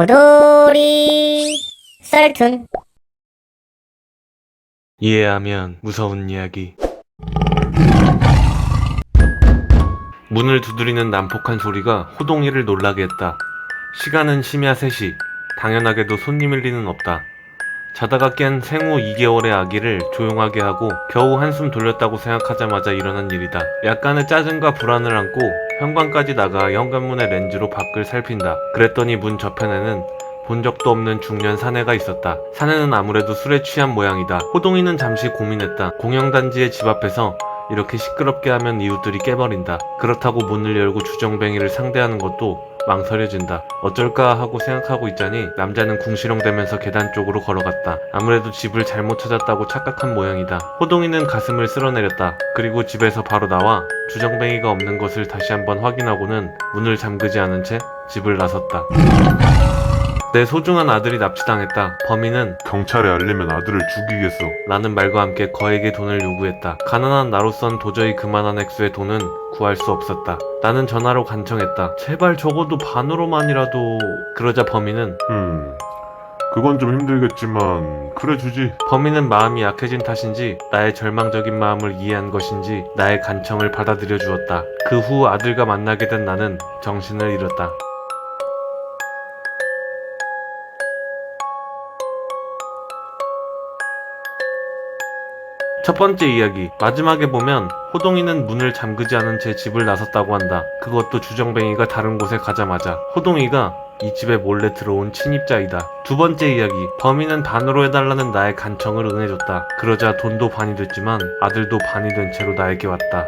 호돌이 썰툰 이해하면 무서운 이야기. 문을 두드리는 난폭한 소리가 호동이를 놀라게 했다. 시간은 심야 3시. 당연하게도 손님일 리는 없다. 자다가 깬 생후 2개월의 아기를 조용하게 하고 겨우 한숨 돌렸다고 생각하자마자 일어난 일이다. 약간의 짜증과 불안을 안고 현관까지 나가 현관문의 렌즈로 밖을 살핀다. 그랬더니 문 저편에는 본 적도 없는 중년 사내가 있었다. 사내는 아무래도 술에 취한 모양이다. 호동이는 잠시 고민했다. 공영단지의 집 앞에서 이렇게 시끄럽게 하면 이웃들이 깨버린다. 그렇다고 문을 열고 주정뱅이를 상대하는 것도 망설여진다. 어쩔까 하고 생각하고 있자니 남자는 궁시렁대면서 계단 쪽으로 걸어갔다. 아무래도 집을 잘못 찾았다고 착각한 모양이다. 호동이는 가슴을 쓸어내렸다. 그리고 집에서 바로 나와 주정뱅이가 없는 것을 다시 한번 확인하고는 문을 잠그지 않은 채 집을 나섰다. 내 소중한 아들이 납치당했다. 범인은 경찰에 알리면 아들을 죽이겠어. 라는 말과 함께 거액의 돈을 요구했다. 가난한 나로선 도저히 그만한 액수의 돈은 구할 수 없었다. 나는 전화로 간청했다. 제발 적어도 반으로만이라도. 그러자 범인은 음, 그건 좀 힘들겠지만 그래 주지. 범인은 마음이 약해진 탓인지 나의 절망적인 마음을 이해한 것인지 나의 간청을 받아들여 주었다. 그 후 아들과 만나게 된 나는 정신을 잃었다. 첫 번째 이야기. 마지막에 보면 호동이는 문을 잠그지 않은 채 집을 나섰다고 한다. 그것도 주정뱅이가 다른 곳에 가자마자 호동이가 이 집에 몰래 들어온 침입자이다. 두 번째 이야기. 범인은 반으로 해달라는 나의 간청을 응해줬다. 그러자 돈도 반이 됐지만 아들도 반이 된 채로 나에게 왔다.